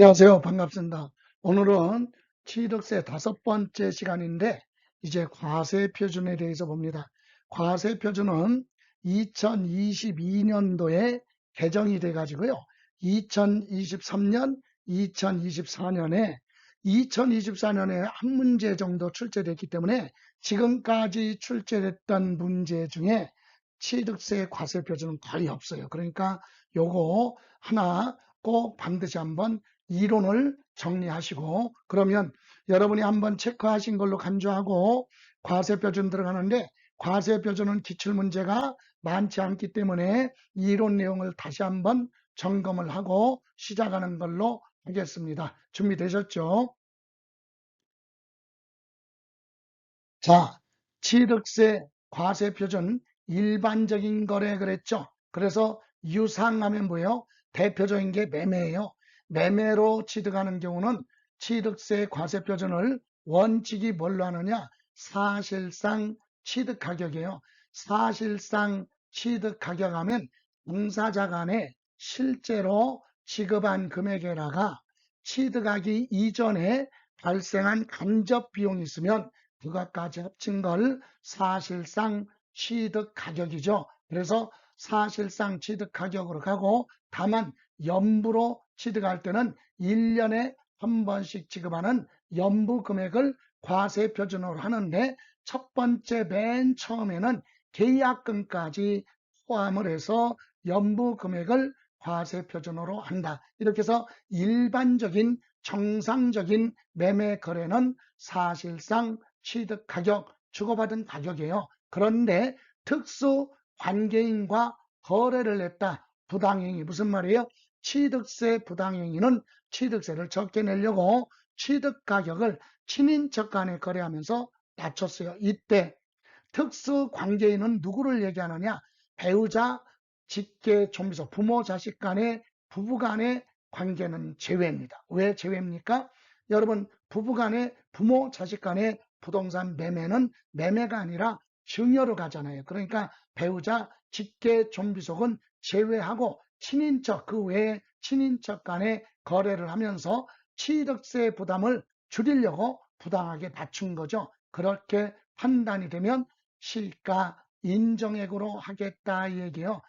안녕하세요. 반갑습니다. 오늘은 취득세 다섯 번째 시간인데 이제 과세 표준에 대해서 봅니다. 과세 표준은 2022년도에 개정이 돼 가지고요. 2023년, 2024년에 2024년에 한 문제 정도 출제됐기 때문에 지금까지 출제됐던 문제 중에 취득세 과세 표준은 거의 없어요. 그러니까 요거 하나 꼭 반드시 한번 이론을 정리하시고 그러면 여러분이 한번 체크하신 걸로 간주하고 과세표준 들어가는데 과세표준은 기출문제가 많지 않기 때문에 이론 내용을 다시 한번 점검을 하고 시작하는 걸로 하겠습니다. 준비되셨죠? 자, 취득세 과세표준 일반적인 거래 그랬죠? 그래서 유상하면 뭐예요? 대표적인 게 매매예요. 매매로 취득하는 경우는 취득세 과세 표준을 원칙이 뭘로 하느냐? 사실상 취득 가격이에요. 사실상 취득 가격 하면 당사자 간에 실제로 지급한 금액에다가 취득하기 이전에 발생한 간접 비용이 있으면 그것까지 합친 걸 사실상 취득 가격이죠. 그래서 사실상 취득 가격으로 가고 다만 연부로 취득할 때는 1년에 한 번씩 지급하는 연부 금액을 과세 표준으로 하는데 첫 번째 맨 처음에는 계약금까지 포함을 해서 연부 금액을 과세 표준으로 한다. 이렇게 해서 일반적인 정상적인 매매 거래는 사실상 취득 가격, 주고받은 가격이에요. 그런데 특수 관계인과 거래를 했다. 부당행위 무슨 말이에요? 취득세 부당행위는 취득세를 적게 내려고 취득 가격을 친인척 간에 거래하면서 낮췄어요. 이때 특수 관계인은 누구를 얘기하느냐? 배우자, 직계, 좀비서, 부모, 자식 간의 부부 간의 관계는 제외입니다. 왜 제외입니까? 여러분, 부부 간의 부모, 자식 간의 부동산 매매는 매매가 아니라 증여로 가잖아요. 그러니까 배우자, 직계, 좀비속은 제외하고 친인척 그 외에 친인척 간에 거래를 하면서 취득세 부담을 줄이려고 부당하게 낮춘 거죠. 그렇게 판단이 되면 시가 인정액으로 하겠다 이 얘기예요.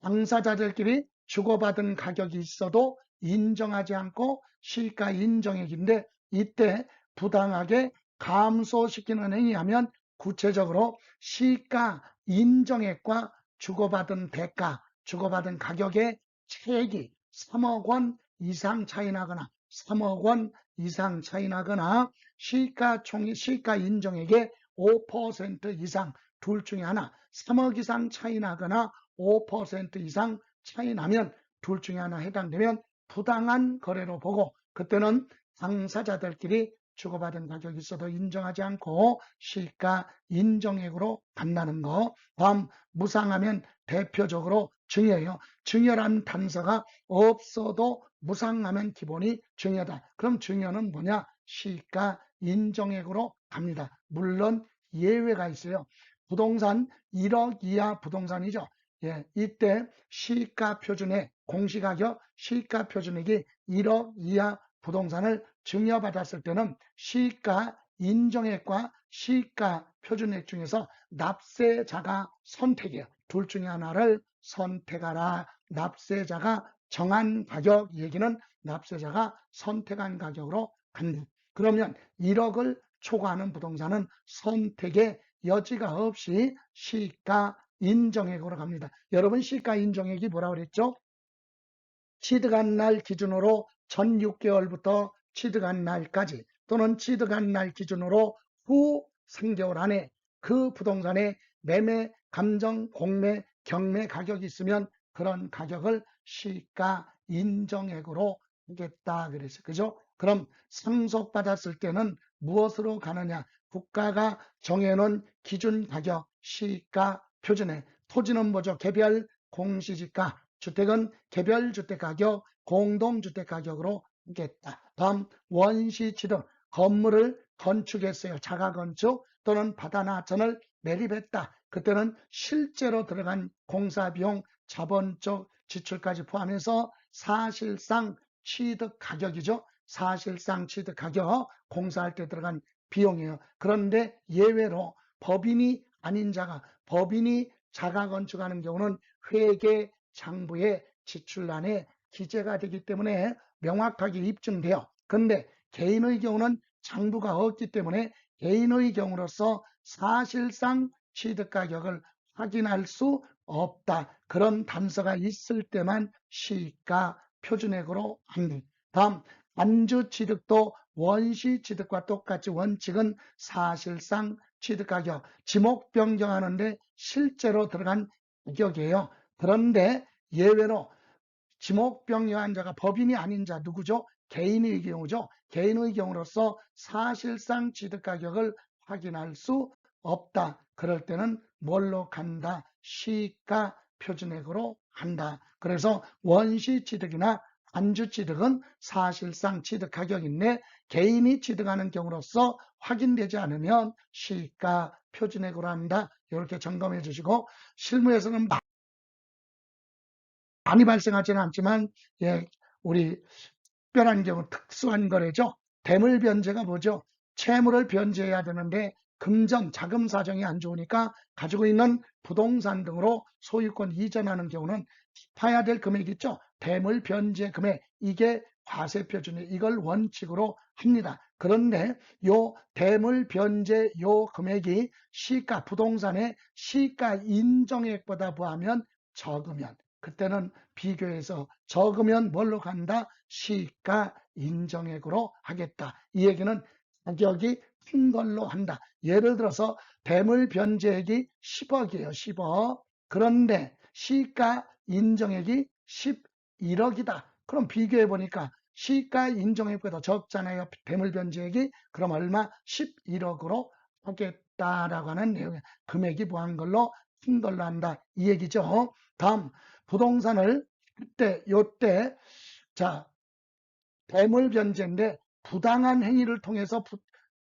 당사자들끼리 주고받은 가격이 있어도 인정하지 않고 시가 인정액인데 이때 부당하게 감소시키는 행위하면 구체적으로 시가 인정액과 주고받은 대가 주고받은 가격의 차액이 3억 원 이상 차이 나거나 3억 원 이상 차이 나거나 시가 총액 시가 인정액의 5% 이상 둘 중에 하나 3억 이상 차이 나거나 5% 이상 차이 나면 둘 중에 하나 해당되면 부당한 거래로 보고 그때는 당사자들끼리 주고받은 가격이 있어도 인정하지 않고 시가 인정액으로 간다는 거. 다음 무상하면 대표적으로 증여예요. 증여란 단서가 없어도 무상하면 기본이 증여다. 그럼 증여는 뭐냐? 시가 인정액으로 갑니다. 물론 예외가 있어요. 부동산 1억 이하 부동산이죠. 예, 이때 시가 표준의 공시가격 시가 표준액이 1억 이하 부동산을 증여받았을 때는 시가 인정액과 시가 표준액 중에서 납세자가 선택이에요. 둘 중에 하나를 선택하라. 납세자가 정한 가격 얘기는 납세자가 선택한 가격으로 간다. 그러면 1억을 초과하는 부동산은 선택의 여지가 없이 시가 인정액으로 갑니다. 여러분 시가 인정액이 뭐라고 그랬죠? 취득한 날 기준으로 전 6개월부터 취득한 날까지 또는 취득한 날 기준으로 후 3개월 안에 그 부동산의 매매, 감정, 공매, 경매 가격이 있으면 그런 가격을 시가 인정액으로 하겠다 그랬어요. 그죠? 그럼 상속받았을 때는 무엇으로 가느냐? 국가가 정해놓은 기준 가격 시가 표준에 토지는 뭐죠? 개별 공시지가 주택은 개별 주택 가격 공동주택 가격으로 하겠다. 다음 원시 취득 건물을 건축했어요. 자가 건축 또는 바다나천을 매립했다. 그때는 실제로 들어간 공사비용, 자본적 지출까지 포함해서 사실상 취득 가격이죠. 사실상 취득 가격, 공사할 때 들어간 비용이에요. 그런데 예외로 법인이 아닌 자가, 법인이 자가 건축하는 경우는 회계 장부의 지출란에 기재가 되기 때문에 명확하게 입증돼요. 그런데 개인의 경우는 장부가 없기 때문에 개인의 경우로서 사실상 취득 가격을 확인할 수 없다. 그런 단서가 있을 때만 시가 표준액으로 합니다. 다음 안주 취득도 원시 취득과 똑같이 원칙은 사실상 취득 가격, 지목 변경하는데 실제로 들어간 가격이에요. 그런데 예외로 지목 변경한 자가 법인이 아닌 자 누구죠? 개인의 경우죠. 개인의 경우로서 사실상 취득 가격을 확인할 수 없다. 그럴 때는 뭘로 간다? 시가 표준액으로 한다. 그래서 원시 취득이나 안주 취득은 사실상 취득 가격인데 개인이 취득하는 경우로서 확인되지 않으면 시가 표준액으로 한다. 이렇게 점검해 주시고 실무에서는 많이 발생하지는 않지만 예, 우리 특별한 경우 특수한 거래죠. 대물 변제가 뭐죠? 채무를 변제해야 되는데 금전, 자금 사정이 안 좋으니까 가지고 있는 부동산 등으로 소유권 이전하는 경우는 갚아야 될 금액 있죠. 대물 변제 금액 이게 과세 표준에 이걸 원칙으로 합니다. 그런데 요 대물 변제 요 금액이 시가 부동산의 시가 인정액보다 부하면 적으면 그때는 비교해서 적으면 뭘로 간다? 시가 인정액으로 하겠다. 이 얘기는 가격이 큰 걸로 한다. 예를 들어서 대물 변제액이 10억이에요. 10억. 그런데 시가 인정액이 11억이다. 그럼 비교해 보니까 시가 인정액보다 적잖아요. 대물 변제액이 그럼 얼마? 11억으로 하겠다라고 하는 내용의 금액이 부한 걸로 큰 걸로 한다. 이 얘기죠. 다음 부동산을 그때 요때 자 대물 변제인데 부당한 행위를 통해서 부,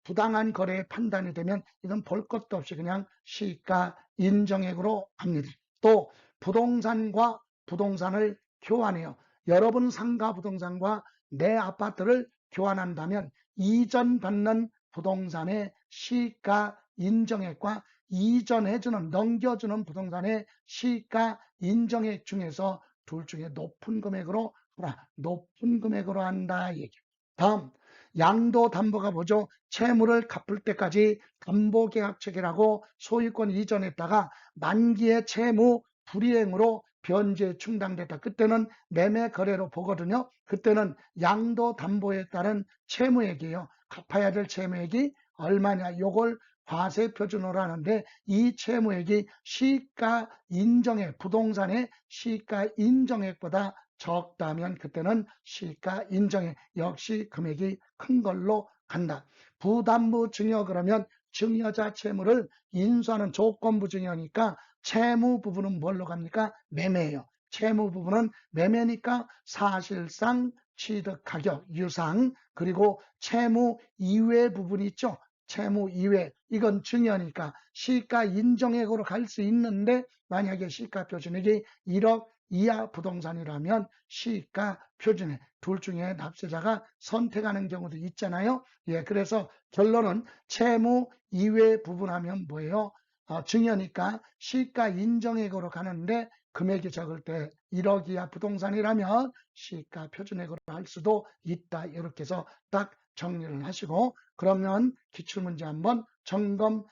부당한 거래의 판단이 되면 이건 볼 것도 없이 그냥 시가 인정액으로 합니다. 또 부동산과 부동산을 교환해요. 여러분 상가 부동산과 내 아파트를 교환한다면 이전 받는 부동산의 시가 인정액과 이전해주는 넘겨주는 부동산의 시가 인정액 중에서 둘 중에 높은 금액으로 하라. 높은 금액으로 한다 얘기. 다음 양도 담보가 뭐죠? 채무를 갚을 때까지 담보계약 체결하고 소유권 이전했다가 만기의 채무 불이행으로 변제 충당됐다. 그때는 매매 거래로 보거든요. 그때는 양도 담보에 따른 채무액이에요. 갚아야 될 채무액이 얼마냐? 요걸 과세 표준으로 하는데 이 채무액이 시가 인정액, 부동산의 시가 인정액보다 적다면 그때는 시가 인정액 역시 금액이 큰 걸로 간다. 부담부 증여 그러면 증여자 채무를 인수하는 조건부 증여니까 채무 부분은 뭘로 갑니까? 매매예요. 채무 부분은 매매니까 사실상 취득 가격, 유상, 그리고 채무 이외 부분이 있죠. 채무 이외, 이건 증여니까 시가 인정액으로 갈 수 있는데 만약에 시가 표준액이 1억 이하 부동산이라면 시가 표준액 둘 중에 납세자가 선택하는 경우도 있잖아요. 예, 그래서 결론은 채무 이외 부분하면 뭐예요? 어, 증여니까 시가 인정액으로 가는데 금액이 적을 때 1억 이하 부동산이라면 시가 표준액으로 할 수도 있다. 이렇게 해서 딱 정리를 하시고 그러면 기출문제 한번 점검해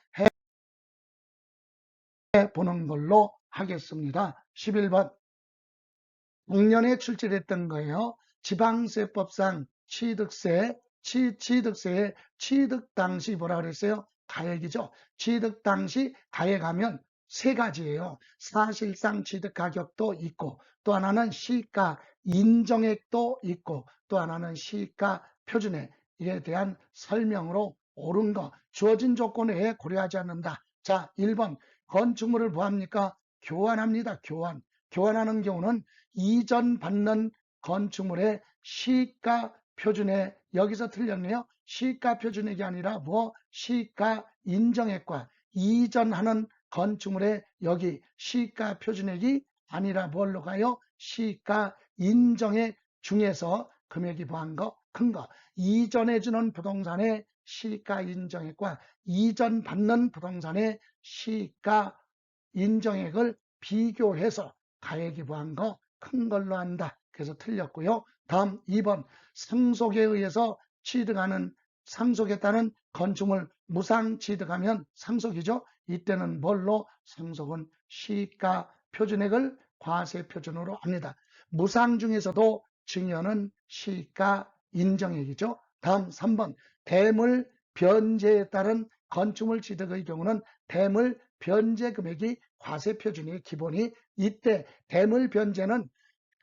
보는 걸로 하겠습니다. 11번 작년에 출제됐던 거예요. 지방세법상 취득세, 취, 취득세의 취득 당시 뭐라 그랬어요? 가액이죠. 취득 당시 가액하면 세 가지예요. 사실상 취득 가격도 있고 또 하나는 시가 인정액도 있고 또 하나는 시가 표준액 에 대한 설명으로 옳은 거 주어진 조건에 고려하지 않는다. 자 1번 건축물을 뭐합니까? 교환합니다. 교환. 교환하는 경우는 이전 받는 건축물의 시가 표준액 여기서 틀렸네요. 시가 표준액이 아니라 뭐 시가 인정액과 이전하는 건축물의 여기 시가 표준액이 아니라 뭘로 가요? 시가 인정액 중에서 금액이 뭐한 거? 큰 거. 이전해 주는 부동산의 시가 인정액과 이전 받는 부동산의 시가 인정액을 비교해서 가액이 뭐한 거? 큰 걸로 한다. 그래서 틀렸고요. 다음 2번 상속에 의해서 취득하는 상속에 따른 건축물 무상 취득하면 상속이죠. 이때는 뭘로? 상속은 시가 표준액을 과세 표준으로 합니다. 무상 중에서도 증여는 시가 인정액이죠. 다음 3번 대물 변제에 따른 건축물 취득의 경우는 대물 변제 금액이 과세 표준이 기본이 이때 대물 변제는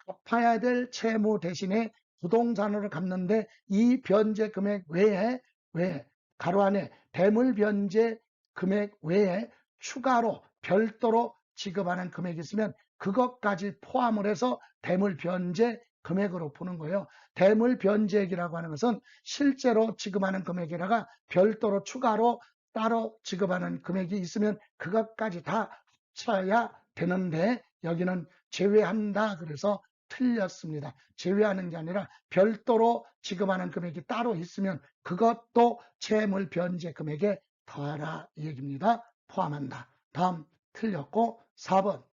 갚아야 될 채무 대신에 부동산으로 갚는데 이 변제 금액 외에 외에 가로 안에 대물 변제 금액 외에 추가로 별도로 지급하는 금액이 있으면 그것까지 포함을 해서 대물 변제 금액으로 푸는 거예요. 대물 변제액이라고 하는 것은 실제로 지급하는 금액이라가 별도로 추가로 따로 지급하는 금액이 있으면 그것까지 다 합쳐야 되는데 여기는 제외한다 그래서 틀렸습니다. 제외하는 게 아니라 별도로 지급하는 금액이 따로 있으면 그것도 채물 변제 금액에 더하라 이 얘기입니다. 포함한다. 다음 틀렸고 4번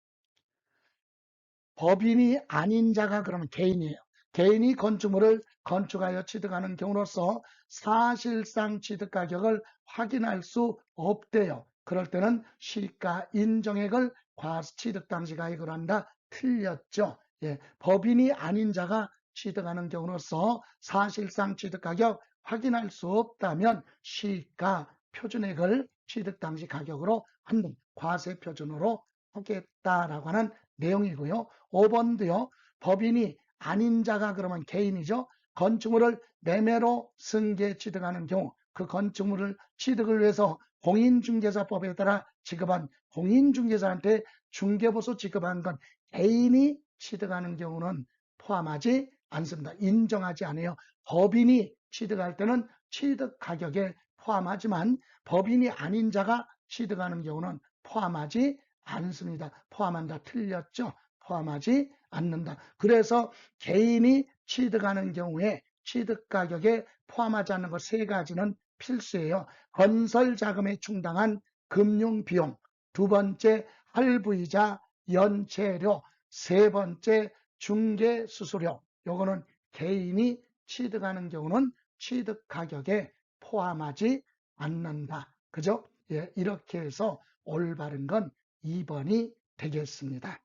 법인이 아닌 자가 그러면 개인이에요. 개인이 건축물을 건축하여 취득하는 경우로서 사실상 취득 가격을 확인할 수 없대요. 그럴 때는 시가 인정액을 과취득 당시 가액으로 한다. 틀렸죠. 예, 법인이 아닌 자가 취득하는 경우로서 사실상 취득 가격 확인할 수 없다면 시가 표준액을 취득 당시 가격으로 한번 과세 표준으로 하겠다라고 하는 내용이고요. 5번도요. 법인이 아닌 자가 그러면 개인이죠. 건축물을 매매로 승계 취득하는 경우 그 건축물을 취득을 위해서 공인중개사법에 따라 지급한 공인중개사한테 중개보수 지급한 건 개인이 취득하는 경우는 포함하지 않습니다. 인정하지 않아요. 법인이 취득할 때는 취득 가격에 포함하지만 법인이 아닌 자가 취득하는 경우는 포함하지 않습니다. 포함한다. 틀렸죠? 포함하지 않는다. 그래서 개인이 취득하는 경우에 취득 가격에 포함하지 않는 것 세 가지는 필수예요. 건설 자금에 충당한 금융 비용, 두 번째 할부이자 연체료, 세 번째 중개 수수료. 요거는 개인이 취득하는 경우는 취득 가격에 포함하지 않는다. 그죠? 예, 이렇게 해서 올바른 건 2번이 되겠습니다.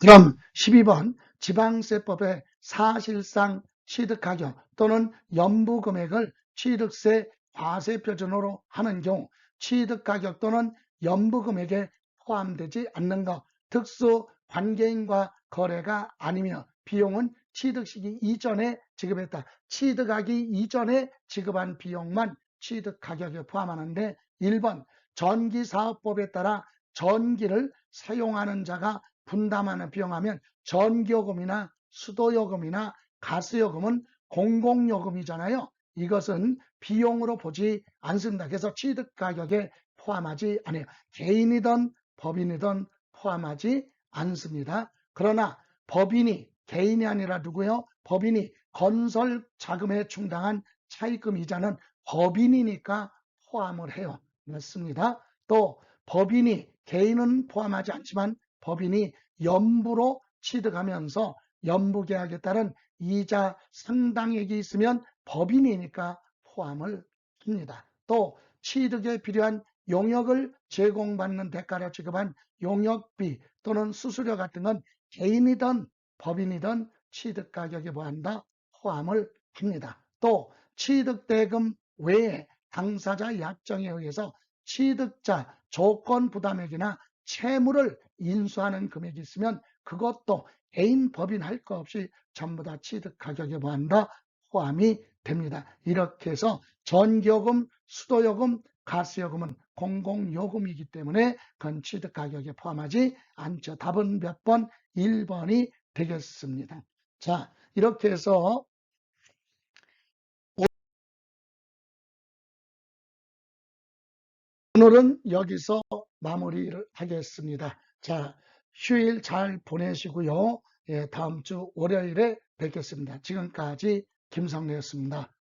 그럼 12번 지방세법의 사실상 취득가격 또는 연부금액을 취득세 과세 표준으로 하는 경우 취득가격 또는 연부금액에 포함되지 않는 것 특수 관계인과 거래가 아니며 비용은 취득 시기 이전에 지급했다. 취득하기 이전에 지급한 비용만 취득 가격에 포함하는데 1번 전기사업법에 따라 전기를 사용하는 자가 분담하는 비용하면 전기요금이나 수도요금이나 가스요금은 공공요금이잖아요. 이것은 비용으로 보지 않습니다. 그래서 취득 가격에 포함하지 않아요. 개인이든 법인이든 포함하지 않습니다. 그러나 법인이 개인이 아니라 누구요? 법인이 건설 자금에 충당한 차입금 이자는 법인이니까 포함을 해요. 맞습니다. 또 법인이 개인은 포함하지 않지만 법인이 연부로 취득하면서 연부 계약에 따른 이자 상당액이 있으면 법인이니까 포함을 합니다. 또 취득에 필요한 용역을 제공받는 대가로 지급한 용역비 또는 수수료 같은 건 개인이든 법인이든 취득 가격에 뭐한다? 포함을 합니다. 또 취득대금 외에 당사자 약정에 의해서 취득자 조건 부담액이나 채무를 인수하는 금액이 있으면 그것도 개인 법인 할 거 없이 전부 다 취득 가격에 뭐한다? 포함이 됩니다. 이렇게 해서 전기요금, 수도요금, 가스요금은 공공요금이기 때문에 그건 취득 가격에 포함하지 않죠. 답은 몇 번? 1번이 되겠습니다. 자, 이렇게 해서 오늘은 여기서 마무리를 하겠습니다. 자, 휴일 잘 보내시고요. 예, 다음 주 월요일에 뵙겠습니다. 지금까지 김성래였습니다.